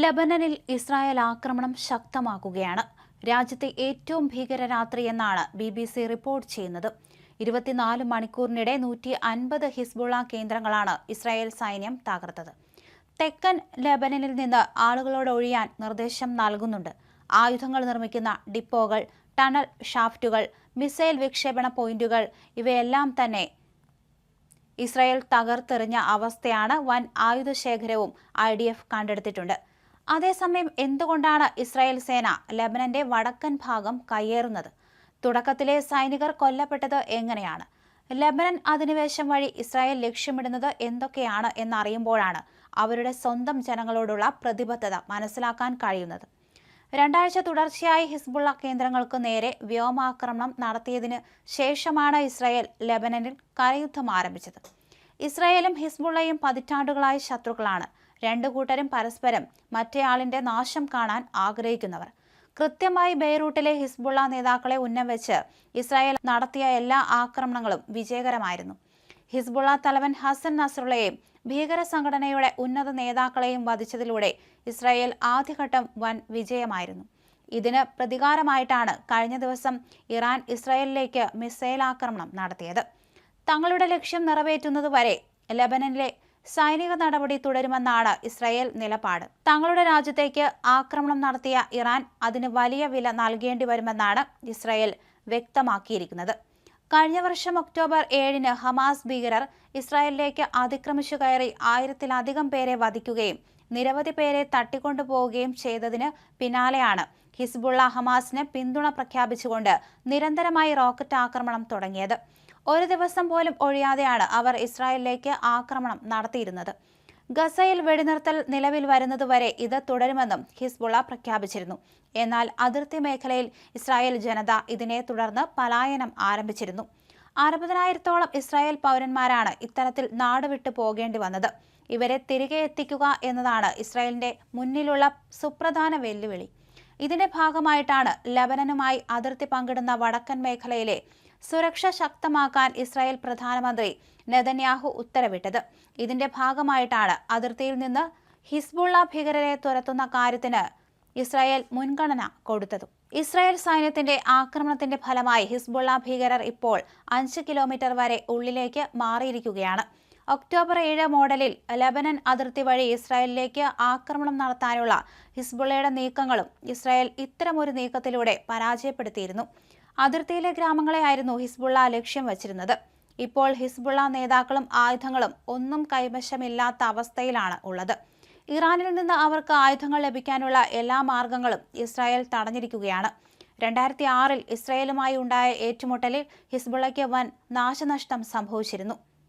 ലബനനിൽ Israel ആക്രമണം ശക്തമാക്കുകയാണ്. രാജ്യത്തെ ഏറ്റവും ഭീകര രാത്രി എന്നാണ് ബി ബി സി റിപ്പോർട്ട് ചെയ്യുന്നത്. ഇരുപത്തിനാല് മണിക്കൂറിനിടെ നൂറ്റി അൻപത് ഹിസ്ബുള്ള കേന്ദ്രങ്ങളാണ് ഇസ്രായേൽ സൈന്യം തകർത്തത്. തെക്കൻ ലബനനിൽ നിന്ന് ആളുകളോട് ഒഴിയാൻ നിർദ്ദേശം നൽകുന്നുണ്ട്. ആയുധങ്ങൾ നിർമ്മിക്കുന്ന ഡിപ്പോകൾ ടണൽ ഷാഫ്റ്റുകൾ മിസൈൽ വിക്ഷേപണ പോയിന്റുകൾ ഇവയെല്ലാം തന്നെ ഇസ്രായേൽ തകർത്തെറിഞ്ഞ അവസ്ഥയാണ് വൻ ആയുധ ശേഖരവും ഐ ഡി എഫ് കണ്ടെടുത്തിട്ടുണ്ട്. അതേസമയം എന്തുകൊണ്ടാണ് ഇസ്രായേൽ സേന ലബനന്റെ വടക്കൻ ഭാഗം കയ്യേറുന്നത്? തുടക്കത്തിലെ സൈനികർ കൊല്ലപ്പെട്ടത് എങ്ങനെയാണ്? ലബനൻ അധിനിവേശം വഴി ഇസ്രായേൽ ലക്ഷ്യമിടുന്നത് എന്തൊക്കെയാണ് എന്നറിയുമ്പോഴാണ് അവരുടെ സ്വന്തം ജനങ്ങളോടുള്ള പ്രതിബദ്ധത മനസ്സിലാക്കാൻ കഴിയുന്നത്. രണ്ടാഴ്ച തുടർച്ചയായി ഹിസ്ബുള്ള കേന്ദ്രങ്ങൾക്ക് നേരെ വ്യോമാക്രമണം നടത്തിയതിന് ശേഷമാണ് ഇസ്രായേൽ ലബനനിൽ കരയുദ്ധം ആരംഭിച്ചത്. ഇസ്രായേലും ഹിസ്ബുള്ളയും പതിറ്റാണ്ടുകളായി ശത്രുക്കളാണ്. രണ്ടു കൂട്ടരും പരസ്പരം മറ്റേയാളിന്റെ നാശം കാണാൻ ആഗ്രഹിക്കുന്നവർ. കൃത്യമായി ബെയ്റൂട്ടിലെ ഹിസ്ബുള്ള നേതാക്കളെ ഉന്നം വെച്ച് ഇസ്രായേൽ നടത്തിയ എല്ലാ ആക്രമണങ്ങളും വിജയകരമായിരുന്നു. ഹിസ്ബുള്ള തലവൻ ഹസൻ നസറുള്ളയെയും ഭീകര സംഘടനയുടെ ഉന്നത നേതാക്കളെയും വധിച്ചതിലൂടെ ഇസ്രായേൽ ആദ്യഘട്ടം വൻ വിജയമായിരുന്നു. ഇതിന് പ്രതികാരമായിട്ടാണ് കഴിഞ്ഞ ദിവസം ഇറാൻ ഇസ്രായേലിലേക്ക് മിസൈൽ ആക്രമണം നടത്തിയത്. തങ്ങളുടെ ലക്ഷ്യം നിറവേറ്റുന്നതുവരെ ലബനനിലെ സൈനിക നടപടി തുടരുമെന്നാണ് ഇസ്രായേൽ നിലപാട്. തങ്ങളുടെ രാജ്യത്തേക്ക് ആക്രമണം നടത്തിയ ഇറാൻ അതിന് വലിയ വില നൽകേണ്ടി വരുമെന്നാണ് ഇസ്രായേൽ വ്യക്തമാക്കിയിരിക്കുന്നത്. കഴിഞ്ഞ വർഷം ഒക്ടോബർ ഏഴിന് ഹമാസ് ഭീകരർ ഇസ്രായേലിലേക്ക് അതിക്രമിച്ചു കയറി ആയിരത്തിലധികം പേരെ വധിക്കുകയും നിരവധി പേരെ തട്ടിക്കൊണ്ടുപോവുകയും ചെയ്തതിന് പിന്നാലെയാണ് ഹിസ്ബുള്ള ഹമാസിന് പിന്തുണ പ്രഖ്യാപിച്ചുകൊണ്ട് നിരന്തരമായി റോക്കറ്റ് ആക്രമണം തുടങ്ങിയത്. ഒരു ദിവസം പോലും ഒഴിയാതെയാണ് അവർ ഇസ്രായേലിലേക്ക് ആക്രമണം നടത്തിയിരുന്നത്. ഗസയിൽ വെടിനിർത്തൽ നിലവിൽ വരുന്നതുവരെ ഇത് തുടരുമെന്നും ഹിസ്ബുള്ള പ്രഖ്യാപിച്ചിരുന്നു. എന്നാൽ അതിർത്തി മേഖലയിൽ ഇസ്രായേൽ ജനത ഇതിനെ തുടർന്ന് പലായനം ആരംഭിച്ചിരുന്നു. അറുപതിനായിരത്തോളം ഇസ്രായേൽ പൗരന്മാരാണ് ഇത്തരത്തിൽ നാടുവിട്ടു പോകേണ്ടി വന്നത്. ഇവരെ തിരികെ എത്തിക്കുക എന്നതാണ് ഇസ്രായേലിന്റെ മുന്നിലുള്ള സുപ്രധാന വെല്ലുവിളി. ഇതിന്റെ ഭാഗമായിട്ടാണ് ലബനനുമായി അതിർത്തി പങ്കിടുന്ന വടക്കൻ മേഖലയിലെ സുരക്ഷ ശക്തമാക്കാൻ ഇസ്രായേൽ പ്രധാനമന്ത്രി നെതന്യാഹു ഉത്തരവിട്ടത്. ഇതിന്റെ ഭാഗമായിട്ടാണ് അതിർത്തിയിൽ നിന്ന് ഹിസ്ബുള്ള ഭീകരരെ തുരത്തുന്ന കാര്യത്തിന് ഇസ്രായേൽ മുൻഗണന കൊടുത്തതും. ഇസ്രായേൽ സൈന്യത്തിന്റെ ആക്രമണത്തിന്റെ ഫലമായി ഹിസ്ബുള്ള ഭീകരർ ഇപ്പോൾ അഞ്ച് കിലോമീറ്റർ വരെ ഉള്ളിലേക്ക് മാറിയിരിക്കുകയാണ്. ഒക്ടോബർ ഏഴ് മോഡലിൽ ലബനൻ അതിർത്തി വഴി ഇസ്രായേലിലേക്ക് ആക്രമണം നടത്താനുള്ള ഹിസ്ബുള്ളയുടെ നീക്കങ്ങളും ഇസ്രായേൽ ഇത്തരമൊരു നീക്കത്തിലൂടെ പരാജയപ്പെടുത്തിയിരുന്നു. അതിർത്തിയിലെ ഗ്രാമങ്ങളെയായിരുന്നു ഹിസ്ബുള്ള ലക്ഷ്യം വച്ചിരുന്നത്. ഇപ്പോൾ ഹിസ്ബുള്ള നേതാക്കളും ആയുധങ്ങളും ഒന്നും കൈവശമില്ലാത്ത അവസ്ഥയിലാണ് ഉള്ളത്. ഇറാനിൽ നിന്ന് അവർക്ക് ആയുധങ്ങൾ ലഭിക്കാനുള്ള എല്ലാ മാർഗങ്ങളും ഇസ്രായേൽ തടഞ്ഞിരിക്കുകയാണ്. രണ്ടായിരത്തി ആറിൽ ഇസ്രായേലുമായി ഉണ്ടായ ഏറ്റുമുട്ടലിൽ ഹിസ്ബുള്ളയ്ക്ക് വൻ നാശനഷ്ടം സംഭവിച്ചിരുന്നു.